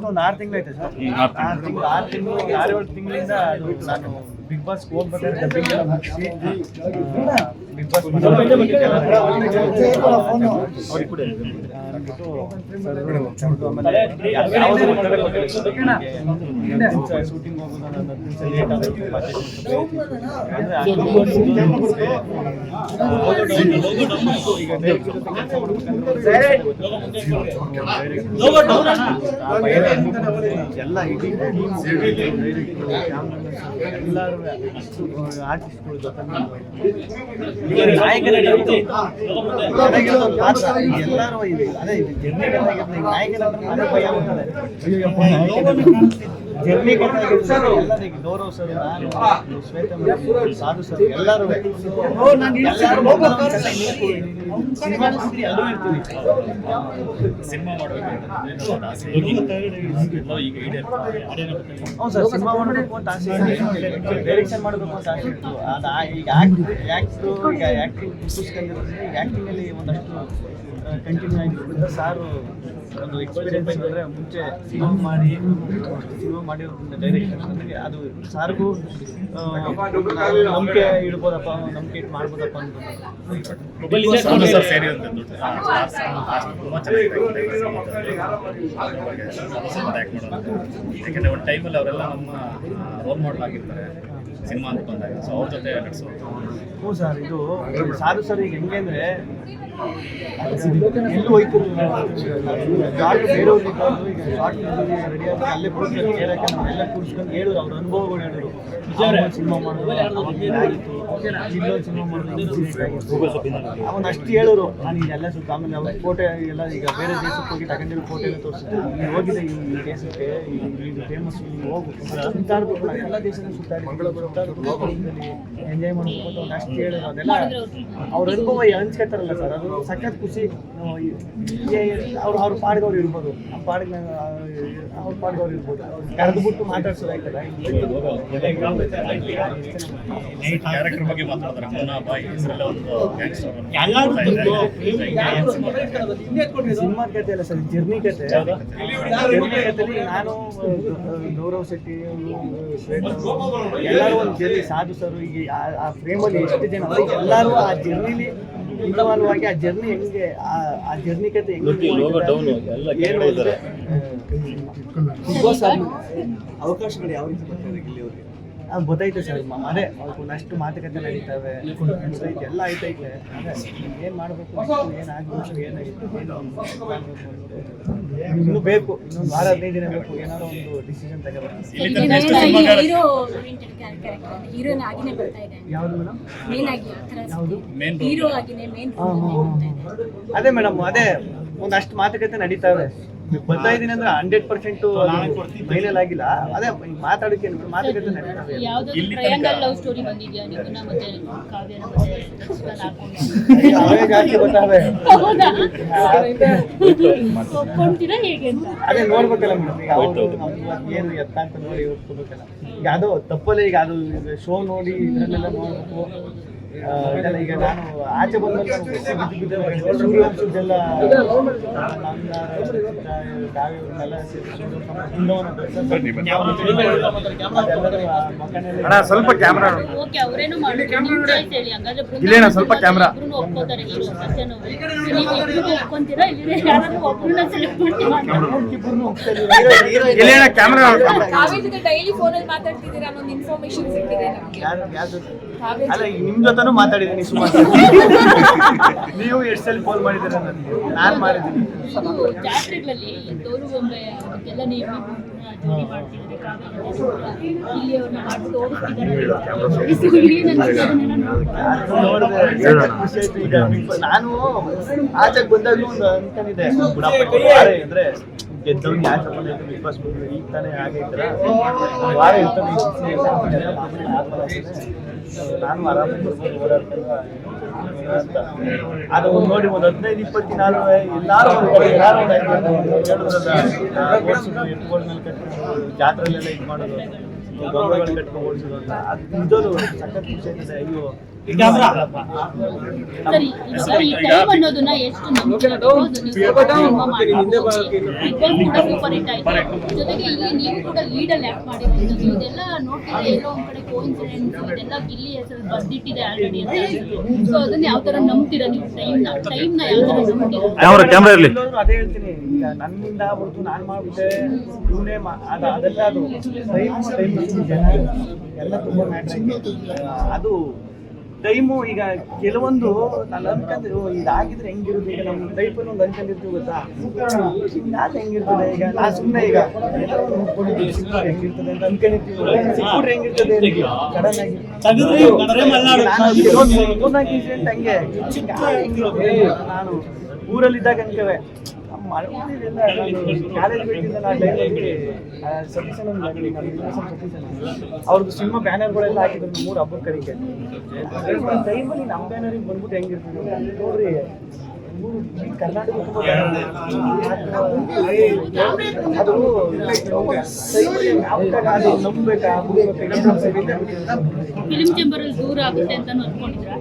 ಒಂದು ಆರು ತಿಂಗಳೈತೆ ಸರ್ ಆರು ತಿಂಗಳು ಆರು ತಿಂಗಳು ಆರು ಏಳು ತಿಂಗಳಿಂದ ನಾನು ಬಿಗ್ ಬಾಸ್ ಹೋಗ್ಬೇಕಾದ್ರೆ ಡಬ್ಬಿಂಗ್ ಎಲ್ಲ ಮುಗಿಸಿ ಬಿಗ್ ಬಾಸ್ ಶೂಟಿಂಗ್ ಎಲ್ಲ ಇಡೀ ಎಲ್ಲರೂ ಜೊತೆ ಎಲ್ಲರೂ ಇದು ಅದೇ ಇದು ಜರ್ನಿ ನಾಯಕನ ಅದೇ ಭಯ ಆಗ್ತದೆ ಜರ್ನಿ ಗೌರವ್ ಸರ್ ನಾನು ಶ್ವೇತಾ ಸಾಧು ಸರ್ ಎಲ್ಲರೂ ಸಿನಿಮಾ ಎಲ್ಲರೂ ಇರ್ತೀವಿ ಸಿನಿಮಾ ಮಾಡಬೇಕು ಅಂತ ಆಸೆ ಎಲ್ಲೋ ಈಗ ಹೌದು ಸರ್ ಸಿನಿಮಾ ಮಾಡಬೇಕು ಅಂತ ಆಸೆ ಡೈರೆಕ್ಷನ್ ಮಾಡಬೇಕು ಅಂತ ಆಸೆ ಇತ್ತು. ಅದು ಈಗ ಆಕ್ಟ್ ಆ್ಯಕ್ಟು ಈಗ ಆ್ಯಕ್ಟಿಂಗ್ ಈಗ ಆ್ಯಕ್ಟಿಂಗಲ್ಲಿ ಒಂದಷ್ಟು ಕಂಟಿನ್ಯೂ ಆಗಿರೋದ್ರಿಂದ ಸಾರು ಒಂದು ಎಕ್ಸ್ಪೀರಿಯನ್ಸ್ ಅಂದರೆ ಮುಂಚೆ ಸಿನಿಮಾ ಮಾಡಿ ಸಿನಿಮಾ ಮಾಡಿರೋದ್ರಿಂದ ಡೈರೆಕ್ಷನ್ ನನಗೆ ಅದು ಸಾರ್ಗೂ ನಂಬಿಕೆ ಇಡ್ಬೋದಪ್ಪ ನಂಬಿಕೆ ಇಟ್ಟು ಮಾಡ್ಬೋದಪ್ಪ ಅಂತ ಯಾಕಂದ್ರೆ ಒಂದು ಟೈಮಲ್ಲಿ ಅವರೆಲ್ಲ ನಮ್ಮ ರೋಲ್ ಮಾಡಲ್ ಆಗಿರ್ತಾರೆ ಸಿನಿಮಾ ಅಂತ ಬಂದಾಗ. ಸೊ ಅವ್ರ ಜೊತೆ ನಡೆಸೋದು ಹ್ಞೂ ಸರ್ ಇದು ಸಾರು ಸರ್ ಈಗ ಹೆಂಗೆ ಅಂದರೆ ಎಲ್ಲೂ ಹೋಯ್ತು ಅಲ್ಲೇ ಹೇಳಿದ್ರು ಅವ್ರ ಅನುಭವಗಳು ಸಿನಿಮಾ ಹೇಳೋರು ನಾನು ಇದೆಲ್ಲ ಸುತ್ತ ಆಮೇಲೆ ಅವ್ರ ಫೋಟೋ ಎಲ್ಲ ಈಗ ಬೇರೆ ದೇಶಕ್ಕೆ ಹೋಗಿ ತಗೊಂಡಿರೋ ಫೋಟೋ ಎಲ್ಲ ನೀವು ಹೋಗಿದೆ ಈ ದೇಶಕ್ಕೆ ಫೇಮಸ್ ಹೋಗು ಎಲ್ಲ ದೇಶದಲ್ಲಿ ಸುತ್ತಾಡಿ ಎಂಜಾಯ್ ಮಾಡಬೇಕು ಅಂತ ಹೇಳಿದ್ರು ಅದೆಲ್ಲ ಅವ್ರ ಅನುಭವ ಹಂಚ್ಕೊತಾರಲ್ಲ ಸರ್ ಅದು ಸಖತ್ ಖುಷಿ ಅವ್ರು ಅವ್ರ ಪಾಡ್ದವ್ರು ಅವ್ರು ಇರ್ಬೋದು. ಆ ಪಾಡಿನ ನಾನು ಅವ್ರ ಪಾಡ್ಗೆ ಅವ್ರು ಇರ್ಬೋದು. ಕರೆದು ಬಿಟ್ಟು ಮಾತಾಡ್ಸೋದು ಆಯ್ತಲ್ಲ ಕ್ಯಾರೆಕ್ಟರ್ ಬಗ್ಗೆ ಮಾತಾಡಿದ್ರೆ ಮುನ್ನ ಬಾಯಿ ಹೆಸರಲ್ಲ ಒಂದು ಗ್ಯಾಂಗ್ಸ್ಟರ್ ಸಿನಿಮಾ ಕತೆ ಅಲ್ಲ ಸರ್ ಜರ್ನಿ ಕತೆ. ಜರ್ನಿ ಕತೆಲಿ ನಾನು ಗೌರವ್ ಶೆಟ್ಟಿ ಅವ್ರು, ಎಲ್ಲರೂ ಒಂದು ಜರ್ನಿ. ಸಾಧು ಸರ್ ಈಗ ಆ- ಫ್ರೇಮಲ್ಲಿ ಎಷ್ಟು ಜನ ಅವ್ರು ಎಲ್ಲರೂ ಆ ಜರ್ನಿಲಿ ಆಗಿ ಆ ಜರ್ನಿ ಹೆಂಗೆ ಆ- ಜರ್ನಿ ಕತೆ ಅವಕಾಶಗಳು ಯಾವ ರೀತಿ ಬರ್ತಾರೆ ಇಲ್ಲಿವರೆಗೆ ಅದು ಸರ್ ಮ- ಅದೇ ಅಷ್ಟು ಮಾತುಕತೆ ನಡೀತವೆ ಎಲ್ಲ ಆಯ್ತೈತೆ ಏನ್ ಮಾಡಬೇಕು ಏನು ಆಗಬೇಕು ಏನಾಗಿತ್ತು ಏನು ಇನ್ನೂ ಬೇಕು ಇನ್ನೊಂದು ವಾರ ಹದಿನೈದು ದಿನ ಬೇಕು ಏನಾದ್ರು ಒಂದು ಡಿಸಿಷನ್ ತಗೋಬೇಕು. ಹೀರೋ ಹೀರೋಯಿನ್ ಆಗಿನೇ ಬರ್ತಾ ಇದೆ. ಯಾವುದು ಮೇಡಮ್ ಮೇನ್ ಆಗಿ ಆ ಥರ Main role. ಹೀರೋ ಆಗಿನೇ ಮೇನ್ ಹಾಂ ಹಾಂ ಅದೇ ಮೇಡಮ್ ಅದೇ ಒಂದಷ್ಟು ಮಾತುಕತೆ ನಡೀತಾವೆ. ಬರ್ತಾ ಇದೀನಿ ಅಂದ್ರೆ ಹಂಡ್ರೆಡ್ ಪರ್ಸೆಂಟ್ ಫೈನಲ್ ಆಗಿಲ್ಲ. ಅದೇ ಮಾತಾಡಕ್ಕೆ ಮಾತುಕತೆ ನಡೀತಾವೆ. ಯಾವ್ದಾದ್ರು ಟ್ರಯಾಂಗಲ್ ಲವ್ ಸ್ಟೋರಿ ಬಂದಿದ್ಯಾ? ನಿಮ್ಮನ್ನ ಮತ್ತೆ ಕಾವ್ಯನ ಮತ್ತೆ ಹಸ್ಬೆಂಡ್ ಹಾಕೊಂಡು ಅವೇ ಜಾಸ್ತಿ ಗೊತ್ತಾವೆ. ಹೌದಾ? ಒಪ್ಕೊಂತೀರಾ ಹೇಗೆ ಅಂತ? ಅದೇ ನೋಡ್ಬೇಕಲ್ಲ ಮೇಡಮ್ ಈಗ ಅವರು ಏನು ಎತ್ತ ಅಂತ ನೋಡಿ ಈಗ ತಪ್ಪಲ್ಲೇ ಈಗ ಅದು ಶೋ ನೋಡಿ ಇದರಲ್ಲೆಲ್ಲ ನೋಡ್ಬೇಕು. ಈಗ ನಾನು ಆಚೆ ಸೂರ್ಯವಂಶದ್ದೆಲ್ಲ ಸ್ವಲ್ಪ ಕ್ಯಾಮ್ರಾ ಸ್ವಲ್ಪ ಕ್ಯಾಮ್ರಾ ಕ್ಯಾಮ್ರಾ ಡೈಲಿ ಫೋನಲ್ಲಿ ಮಾತಾಡ್ತಿದ್ದೀರಾ ಅನ್ನೋ ಇನ್ಫಾರ್ಮೇಶನ್ ಸಿಕ್ಕಿದೆ ಅಲ್ಲ ನಿಮ್ ಜೊತೆ? ಜೊತೆನೂ ಮಾತಾಡಿದ್ದೀನಿ ಸುಮಾರು ನೀವು ಎಷ್ಟು ಸಲ ಫೋನ್ ಮಾಡಿದ್ದೀರ ನನಗೆ? ನಾನು ಮಾಡಿದ್ದೀನಿ. ಜಾತ್ರೆಗಳಲ್ಲಿ ತೋರು ಬೊಂಬೆ ಅದಕ್ಕೆಲ್ಲ ನೀವು ಜೋಡಿ ಇಲ್ಲಿ ಅವ್ರನ್ನ ಮಾಡಿ ತೋರಿಸ್ತಿದ್ದಾರೆ ಖುಷಿ ಆಯ್ತು ಈಗ ನಾನು ಆಚೆಗೆ ಬಂದಾಗಲೂ ಒಂದು ಅನ್ಕೊಂಡಿದ್ದೆ ಬಿಡಪ್ಪ ಈ ಯಾರು ಆಚೆ ಬಂದೈತೆ ಬಿಗ್ ಬಾಸ್ ಬಂದು ಈಗ ತಾನೇ ಹಾಗೆ ವಾರ ಇರ್ತದೆ. ನಾನು ಆರಾಮಾಗಿ ಅದು ಒಂದು ನೋಡಿ ಒಂದು ಹದಿನೈದು ಇಪ್ಪತ್ತು ದಿನ ಎಲ್ಲಾರು ಎಲ್ಲಾರು ಹೇಳಿದ್ರಲ್ಲ, ಜಾತ್ರೆಲೆಲ್ಲ ಇದು ಮಾಡೋದು. ಜೊತೆಗೆ ಇಲ್ಲಿ ನೀವು ಕೂಡ ಲೀಡ್ ಅಲ್ಲಿ ಆಕ್ಟ್ ಮಾಡಿರೋದು ಇದೆಲ್ಲ ನೋಡ್ತಿದ್ರೆ ಎಲ್ಲೋ ಒಂದ್ ಕಡೆ ಕೋಇನ್ಸಿಡೆನ್ಸ್ ಇದೆಲ್ಲ ಇಲ್ಲಿ ಹೆಸರು ಬರ್ದಿಟ್ಟಿದೆ ಆಲ್ರೆಡಿ ಅಂತ ಸೊ ಅದನ್ನ ಯಾವ ತರ ನಂಬ್ತೀರಾ ನೀವು ಟೈಮ್ನ ಟೈಮ್ನ ಯಾವ ತರ ನಂಬ್ತೀರಾ ಕ್ಯಾಮ್ರಾ ಕ್ಯಾಮ್ರಾ ಇರಲಿ? ಅದೇ ಹೇಳ್ತೀನಿ. ನನ್ನಿಂದ ಹೊರತು ನಾನು ಮಾಡ್ಬಿಟ್ಟೆ ಇವನೇ ಅದ ಅದೆಲ್ಲ ಅದು. ಟೈಮ್ ಟೈಮ್ ಜನ ಎಲ್ಲ ತುಂಬ ಮ್ಯಾಟ್ರ್ ಅದು ಟೈಮು ಈಗ ಕೆಲವೊಂದು ನಾನು ಅನ್ಕೊಂಡ್ರೆ ಓ, ಇದಾಗಿದ್ರೆ ಹೆಂಗಿರುತ್ತೆ? ಈಗ ನಮ್ಮ ಲೈಫಲ್ಲಿ ಒಂದು ಅನ್ಕೊಂಡಿರ್ತೀವಿ ಗೊತ್ತಾ? ನಾನು ಹೆಂಗಿರ್ತದೆ? ಈಗ ನಾ ಸುಮ್ಮನೆ ಈಗ ಹೆಂಗಿರ್ತದೆ ಅಂತ ಅನ್ಕೊಂಡಿರ್ತೀವಿ. ಹೆಂಗಿರ್ತದೆ ಸಡನ್ ಆಗಿ ಇನ್ಸಿಡೆಂಟ್ ಹಂಗೆ ನಾನು ಊರಲ್ಲಿದ್ದಾಗ ಅನ್ಕವೆ. ಕಾಲೇಜ್ ಬಿಟ್ಟಿದ್ದ ನಾ ಟೈಮಲ್ಲಿ ಸತೀಶನ್ ಒಂದು ಗಾಡಿ, ನಮ್ಮ ರಿಲೇಷನ್ ಸತೀಶನ್. ಅವ್ರದ್ದು ಸಿನಿಮಾ ಬ್ಯಾನರ್ಗಳೆಲ್ಲ ಹಾಕಿದ್ರು ಮೂರು ಹಬ್ಬದ ಕಡೆಗೆ. ಟೈಮಲ್ಲಿ ನಮ್ಮ ಬ್ಯಾನರಿಗೆ ಬಂದ್ಬಿಟ್ಟು ಹೆಂಗಿರ್ತೀವಿ ನೋಡ್ರಿ ಕರ್ನಾಟಕ ಅದು ಫಿಲ್ಮ್ ಚೇಂಬರ್ ದೂರ ಆಗುತ್ತೆ ಅಂತ ಅನ್ಕೊಂಡಿದ್ರಾ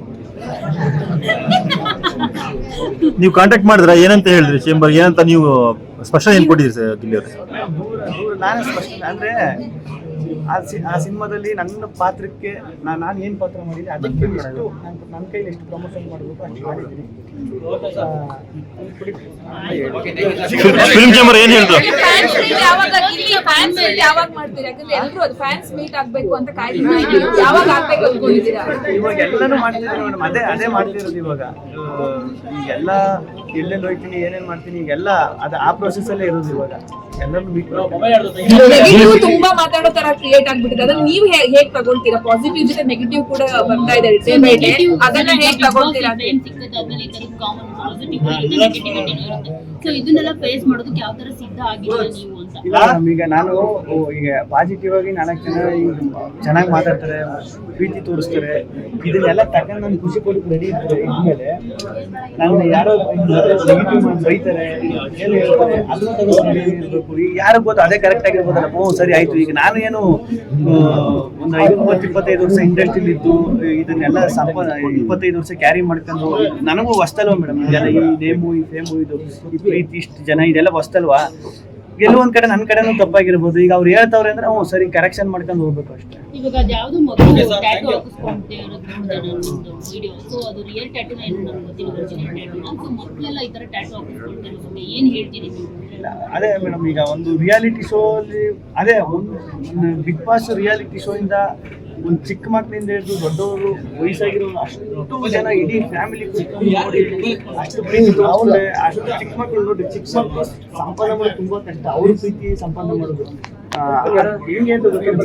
ನೀವು ಕಾಂಟ್ಯಾಕ್ಟ್ ಮಾಡಿದ್ರ? ಏನಂತ ಹೇಳಿದ್ರಿ ಚೇಂಬರ್ ಏನಂತ ನೀವು ಸ್ಪಷ್ಟ ಏನ್ ಕೊಟ್ಟಿದ್ರಿ ಸರ್ ಗಿಲ್ಲಿ ಅವ್ರೆ? ನಾನು ಸ್ಪಷ್ಟ ಅಂದರೆ ಆ ಸಿ ಆ ಸಿನಿಮಾದಲ್ಲಿ ನನ್ನ ಪಾತ್ರಕ್ಕೆ ನಾನು ನಾನು ಏನು ಪಾತ್ರ ಮಾಡಿದ್ದೆ ಅದಕ್ಕೆ ಎಷ್ಟು ನನ್ನ ಕೈಲಿ ಎಷ್ಟು ಪ್ರಮೋಷನ್ ಮಾಡಬೇಕು ಅಷ್ಟು ಮಾಡಿದ್ದೀನಿ. ಫಿಲ್ಮ್ ಚೇಂಬರ್ ಏನ್ ಹೇಳಿದ್ರು ಫ್ಯಾನ್ಸ್ ಯಾವಾಗ ಇಲ್ಲಿ ಫ್ಯಾನ್ಸ್ ಮೀಟ್ ಯಾವಾಗ ಮಾಡ್ತೀರಾ? ಯಾಕಂದ್ರೆ ಎಲ್ಲರೂ ಅದು ಫ್ಯಾನ್ಸ್ ಮೀಟ್ ಆಗ್ಬೇಕು ಅಂತ ಕಾಯ್ತಾ ಯಾವಾಗ ಆಗ್ಬೇಕು ಅನ್ಕೊಂಡಿದ್ದೀರಾ? ಇವಾಗ ಎಲ್ಲನೂ ಮಾಡ್ತಿದ್ದೀನಿ ಮೇಡಮ್ ಅದೇ ಅದೇ ಮಾಡ್ತಿರೋದು ಇವಾಗ. ಆ, ಈಗೆಲ್ಲ ಎಲ್ಲೆಲ್ಲಿ ಹೋಗ್ತೀನಿ ಏನೇನು ಮಾಡ್ತೀನಿ ಈಗೆಲ್ಲ ಅದು ಆ ಪ್ರೊಸೆಸ್ಸಲ್ಲೇ ಇರೋದು ಇವಾಗ. ಎಲ್ಲರೂ ಮೀಟ್ ನೆಗೆಟಿವ್ ತುಂಬಾ ಮಾತಾಡೋ ತರ ಕ್ರಿಯೇಟ್ ಆಗ್ಬಿಟ್ಟಿದೆ. ಅದನ್ನ ನೀವು ಹೇಗ್ ತಗೊಳ್ತೀರಾ? ಪಾಸಿಟಿವ್ ಜೊತೆ ನೆಗೆಟಿವ್ ಕೂಡ ಬರ್ತಾ ಇದೆ ಡೇ ಬೈ ಡೇ ಅದನ್ನ ಹೇಗ್ ತಗೊಳ್ತೀರಾ ಸೊ ಇದನ್ನೆಲ್ಲ ಫೇಸ್ ಮಾಡೋದಕ್ಕೆ ಯಾವ ತರ ಸಿದ್ಧ ಆಗಿದೆ ನೀವು? ಈಗ ನಾನು ಈಗ ಪಾಸಿಟಿವ್ ಆಗಿ ನಾಲ್ಕು ಜನ ಚೆನ್ನಾಗಿ ಮಾತಾಡ್ತಾರೆ, ಪ್ರೀತಿ ತೋರಿಸ್ತಾರೆ. ಇದನ್ನೆಲ್ಲ ತಗೊಂಡು ನಾನು ಖುಷಿ ಕೊಡಕ್ಕೆ ರೆಡಿ ಇದ್ಮೇಲೆ ನಾನು ಯಾರೋ ಬೈತಾರೆ ಅದನ್ನ ತಗೊಂಡು ಯಾರಿಗೆ ಗೊತ್ತು, ಅದೇ ಕರೆಕ್ಟ್ ಆಗಿರ್ಬೋದಲ್ಲ. ಓ, ಸರಿ, ಆಯ್ತು. ಈಗ ನಾನು ಏನು ಒಂದು ಇಪ್ಪತ್ತು ಇಪ್ಪತ್ತೈದು ವರ್ಷ ಇಂಡಸ್ಟ್ರಿಲಿ ಇದ್ದು, ಇದನ್ನೆಲ್ಲ ಸಂಪ, ಇಪ್ಪತ್ತೈದು ವರ್ಷ ಕ್ಯಾರಿ ಮಾಡ್ಕೊಂಡು ನನಗೂ ವಸ್ತಲ್ವಾ ಮೇಡಮ್ ಈ ನೇಮು ಈ ಫೇಮು ಇದು ಇಷ್ಟು ಜನ, ಇದೆಲ್ಲ ಹೊಸ್ತಲ್ವಾ? ಕೆಲವೊಂದ್ ಕಡೆ ನನ್ನ ಕಡೆನೂ ತಪ್ಪಾಗಿರ್ಬೋದು. ಈಗ ಅವ್ರು ಹೇಳ್ತಾವ್ರೆ ಅಂದ್ರೆ ಹ್ಞೂ ಸರಿ ಕರೆಕ್ಷನ್ ಮಾಡ್ಕೊಂಡು ಹೋಗ್ಬೇಕು ಅಷ್ಟೇ. ಇವಾಗ ಅದ್ಯಾವ್ದು ಮೊದಲು ಟ್ಯಾಟೂ ಹಾಕಿಸ್ಕೊಂಡೆ ಇರೋದು ನೋಡಿದೆ ನಾನು ಒಂದು ವಿಡಿಯೋ ಸೊ ಅದು ರಿಯಲ್ ಟ್ಯಾಟೂನ ಏನು ನನಗೆ ಗೊತ್ತಿಲ್ಲ ಒರಿಜಿನಲ್ ಟ್ಯಾಟೂನ ಸೊ ಮೊದಲೆಲ್ಲ ಈ ತರ ಟ್ಯಾಟೂ ಹಾಕಿಸ್ಕೊಳ್ತಾರೆ ಸೊ ಏನ್ ಹೇಳ್ತೀರಿ ನೀವು? ಇಲ್ಲ, ಅದೇ ಮೇಡಮ್ ಈಗ ಒಂದು ರಿಯಾಲಿಟಿ ಶೋ ಅಲ್ಲಿ ಅದೇ ಒಂದು ಬಿಗ್ ಬಾಸ್ ರಿಯಾಲಿಟಿ ಶೋ ಇಂದ ಒಂದು ಚಿಕ್ಕ ಮಕ್ಕಳಿಂದ ಹಿಡಿದು ದೊಡ್ಡವರು ವಯಸ್ಸಾಗಿರೋ ಅಷ್ಟು ಜನ ಇಡೀ ಫ್ಯಾಮಿಲಿ ನೋಡಿ ಅಷ್ಟು ಪ್ರೀತಿ ತೋರಿಸ್ತಾರೆ. ಅಷ್ಟು ಚಿಕ್ಕ ಮಕ್ಕಳು ನೋಡಿ ಚಿಕ್ಕ ಮಕ್ಕಳು ಸಂಪಾದನೆ ಮಾಡೋದು ತುಂಬಾ ಕಷ್ಟ. ಅವ್ರ ಪ್ರೀತಿ ಸಂಪಾದನೆ ಮಾಡೋದು. ಹೆಂಗೆ ಅಂತ ಗೊತ್ತಿಲ್ಲ.